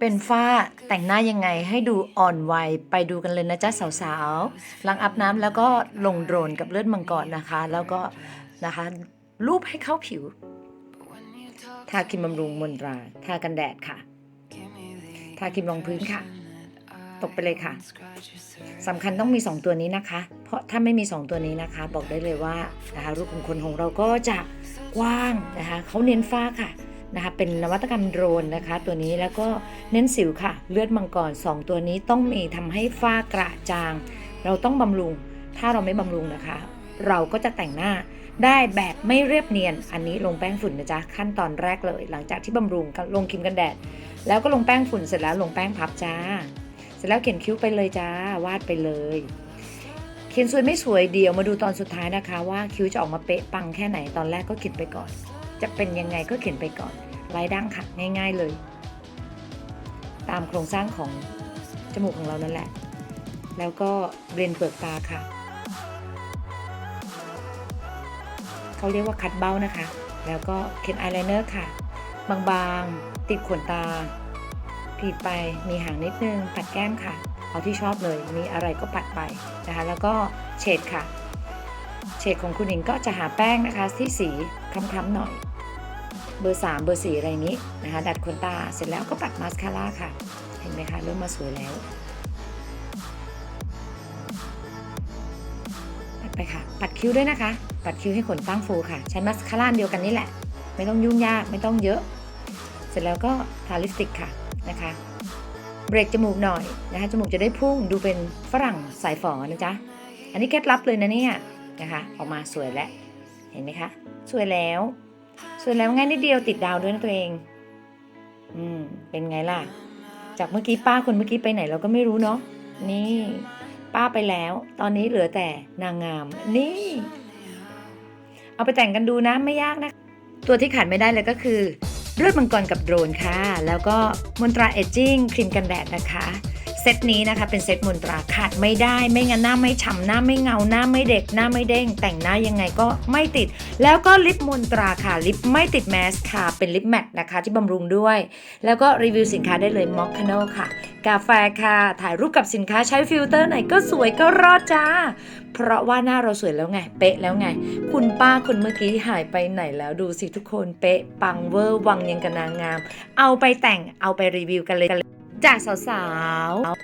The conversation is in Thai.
เป็นฝ้าแต่งหน้ายังไงให้ดูอ่อนวัยไปดูกันเลยนะจ๊ะสาวๆหลังอาบน้ำแล้วก็ลงโดรนกับเลือดมังกรนะคะ แล้วก็นะคะรูปให้เข้าผิว ทาครีมบำรุงมนตรา ทากันแดดค่ะ ทาครีมรองพื้นค่ะ ตกไปเลยค่ะสำคัญต้องมี 2 ตัวนี้นะคะ เพราะถ้าไม่มี 2 ตัวนี้นะคะ บอกได้เลยว่านะคะรูปของคนของเราก็จะกว้างนะคะเขาเน้นฝ้าค่ะ นะคะเป็นนวัตกรรมโดรนนะคะ ตัวนี้แล้วก็เน้นสิวค่ะ เลือดมังกร 2 ตัวนี้ต้องมีทำให้ฝ้ากระจาง เราต้องบำรุง ถ้าเราไม่บำรุงนะคะ เราก็จะแต่งหน้าได้แบบไม่เรียบเนียน อันนี้ลงแป้งฝุ่นนะจ๊ะขั้นตอนแรกเลย หลังจากที่บำรุงลงครีมกันแดด แล้วก็ลงแป้งฝุ่นเสร็จแล้วลงแป้งพับจ้า เสร็จแล้วเขียนคิ้วไปเลยจ้าวาดไปเลย เขียนสวยไม่สวยเดี๋ยวมาดูตอนสุดท้ายนะคะ ว่าคิ้วจะออกมาเป๊ะปังแค่ไหนตอนแรกก็เขียนไปก่อน จะเป็นยังไงก็เขียนไปก่อนลายดั้งค่ะง่ายๆเลย ตามโครงสร้างของจมูกของเรานั่นแหละ แล้วก็เบรนเปลือกตาค่ะเขาเรียกว่าคัดเบ้านะคะ แล้วก็เขียนอายไลเนอร์ค่ะ บางๆ ติดขนตาผิดไปมีหางนิดนึงปัดแก้มค่ะ เอาที่ชอบเลยมีอะไรก็ปัดไปนะคะแล้วก็เฉดค่ะ เฉดของคุณหญิงก็จะหาแป้งนะคะที่สีคล้ำๆหน่อย เบอร์ 3 เบอร์ 4 อะไรนี้นะคะ ดัดขนตาเสร็จแล้วก็ปัดมาสคาร่าค่ะ เห็นไหมคะ เริ่มมาสวยแล้ว ปัดไปค่ะ ปัดคิ้วด้วยนะคะ ปัดคิ้วให้ขนตั้งฟูค่ะ ใช้มาสคาร่าเดียวกันนี่แหละ ไม่ต้องยุ่งยากไม่ต้องเยอะ เสร็จแล้วก็ทาลิปสติกค่ะนะคะเบรกจมูกหน่อยนะคะจมูกจะได้พุ่งดูเป็นฝรั่งสายฝอนะจ๊ะอันนี้เคล็ดลับเลยนะเนี่ยนะคะออกมาสวยแล้วเห็นไหมคะ สวยแล้ว สวยแล้วง่ายนิดเดียวติดดาวด้วยนะตัวเอง อืม เป็นไงล่ะ จากเมื่อกี้ป้าคนเมื่อกี้ไปไหนเราก็ไม่รู้เนาะ นี่ ป้าไปแล้ว ตอนนี้เหลือแต่นางงาม นี่ เอาไปแต่งกันดูนะไม่ยากนะ ตัวที่ขาดไม่ได้เลยก็คือเลือดมังกรกับโดรนค่ะ แล้วก็มนตราเอจจิ้งครีมกันแดดนะคะ เซตนี้นะคะเป็นเซตมนตราขาดไม่ได้ไม่งั้นหน้าไม่ฉ่ำหน้าไม่เงาหน้าไม่เด็กหน้าไม่เด้ง แต่งหน้ายังไงก็ไม่ติด แล้วก็ลิปมนตราค่ะลิปไม่ติดแมสค่ะเป็นลิปแมทนะคะที่บำรุงด้วย แล้วก็รีวิวสินค้าได้เลยมอคคาโนค่ะ กาแฟค่ะ ถ่ายรูปกับสินค้าใช้ฟิลเตอร์ไหนก็สวยก็รอดจ้า เพราะว่าหน้าเราสวยแล้วไง เป๊ะแล้วไง คุณป้าคนเมื่อกี้หายไปไหนแล้วดูสิทุกคนเป๊ะปังเวอร์วังยังกันางงาม เอาไปแต่งเอาไปรีวิวกันเลย จากสาวๆ